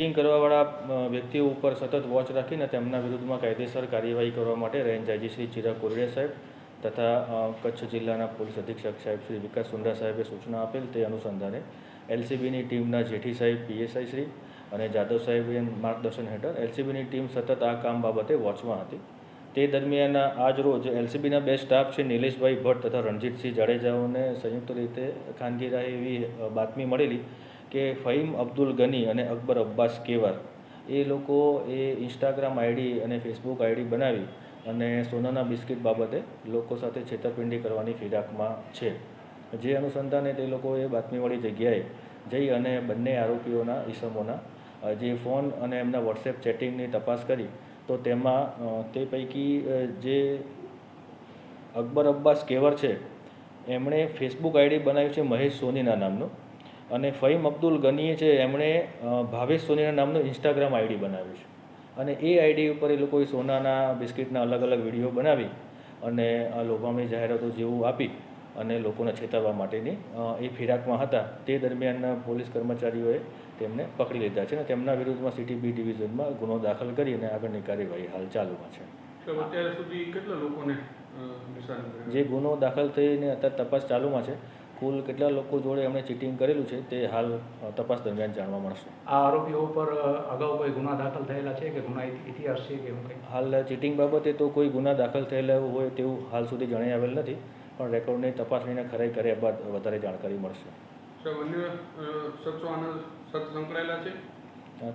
Checking કરવાવાળા વ્યક્તિઓ ઉપર સતત વોચ રાખીને તેમના વિરુદ્ધમાં કાયદેસર કાર્યવાહી કરવા માટે રેન્જ આઈજી શ્રી ચિરાગ કોરડે સાહેબ તથા કચ્છ જિલ્લાના પોલીસ અધિક્ષક સાહેબ શ્રી વિકાસ સુંદરા સાહેબે સૂચના આપેલ તે અનુસંધાને એલસીબીની ટીમના જેઠી સાહેબ, પીએસઆઈ શ્રી અને જાદવ સાહેબે માર્ગદર્શન હેઠળ એલસીબીની ટીમ સતત આ કામ બાબતે વોચમાં હતી. તે દરમિયાન આજ રોજ એલસીબીના બે સ્ટાફ છે, નિલેશભાઈ ભટ્ટ તથા રણજીતસિંહ જાડેજાઓને સંયુક્ત રીતે ખાનગી રાહે એવી બાતમી મળેલી કે ફહીમ અબ્દુલ ગની અને અકબર અબ્બાસ કેવર. એ લોકો એ ઇન્સ્ટાગ્રામ આઈડી અને ફેસબુક આઈડી બનાવી અને સોનાના બિસ્કિટ બાબતે લોકો સાથે છેતરપિંડી કરવાની ફિરાકમાં છે. જે અનુસંધાને તે લોકોએ બાતમીવાળી જગ્યાએ જઈ અને બંને આરોપીઓના ઈસમોના જે ફોન અને એમના વોટ્સએપ ચેટિંગની તપાસ કરી, તો તેમાં તે પૈકી જે અકબર અબ્બાસ કેવર છે, એમણે ફેસબુક આઈડી બનાવ્યું છે મહેશ સોનીના નામનું. અને ફહીમ અબ્દુલ ગનીએ છે એમણે ભાવેશ સોનીના નામનું ઇન્સ્ટાગ્રામ આઈડી બનાવ્યું છે. અને એ આઈડી ઉપર એ લોકોએ સોનાના બિસ્કિટના અલગ અલગ વીડિયો બનાવી અને આ લોભામણી જાહેરાતો જેવું આપી અને લોકોને છેતરવા માટેની એ ફિરાકમાં હતા. તે દરમિયાન પોલીસ કર્મચારીઓએ તેમને પકડી લીધા છે અને તેમના વિરુદ્ધમાં સિટી બી ડિવિઝનમાં ગુનો દાખલ કરી અને આગળની કાર્યવાહી હાલ ચાલુમાં છે. અત્યાર સુધી કેટલા લોકોને? જે ગુનો દાખલ થઈને અત્યારે તપાસ ચાલુમાં છે કુલ કેટલા લોકો જોડે એમણે ચીટિંગ કરેલું છે તે હાલ તપાસ દરમિયાન જાણવા મળશે. આ આરોપીઓ ઉપર અગાઉ કોઈ ગુના દાખલ થયેલા છે કે ગુના ઇતિ- ઇતિહાસ છે કે કંઈ? હાલ ચીટિંગ બાબતે તો કોઈ ગુના દાખલ થયેલા હોય તેવું હાલ સુધી જણાઈ આવેલ નથી પણ રેકોર્ડની તપાસણીને ખરાઈ કર્યા બાદ વધારે જાણકારી મળશે.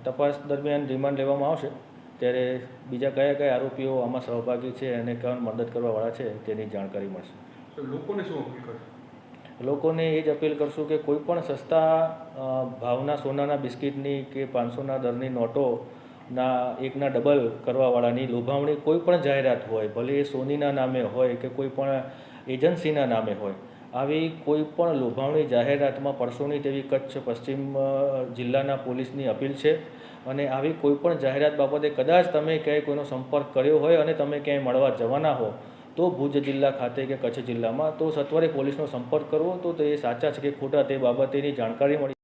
તપાસ દરમિયાન રિમાન્ડ લેવામાં આવશે ત્યારે બીજા કયા કયા આરોપીઓ આમાં સહભાગી છે અને કોણ મદદ કરવાવાળા છે તેની જાણકારી મળશે. લોકોને શું અપીલ કરશો લોકોને એ જ અપીલ કરશું કે કોઈ પણ સસ્તા ભાવના સોનાના બિસ્કિટની કે પાંચસોના દરની નોટોના એકના ડબલ કરવાવાળાની લોભામણી કોઈ પણ જાહેરાત હોય, ભલે એ સોનીના નામે હોય કે કોઈ પણ એજન્સીના નામે હોય, આવી કોઈ પણ લોભામણી જાહેરાતમાં નહીં તેવી કચ્છ, પશ્ચિમ જિલ્લાના પોલીસની અપીલ છે અને આવી કોઈ પણ જાહેરાત બાબતે કદાચ તમે ક્યાંય કોઈનો સંપર્ક કર્યો હોય અને તમે ક્યાંય મળવા જવાના હો તો ભુજ જિલ્લા ખાતે કે કચ્છ જિલ્લામાં, તો સત્વરે પોલીસનો સંપર્ક કરવો, તો તે સાચા છે કે ખોટા તે બાબતેની જાણકારી મળી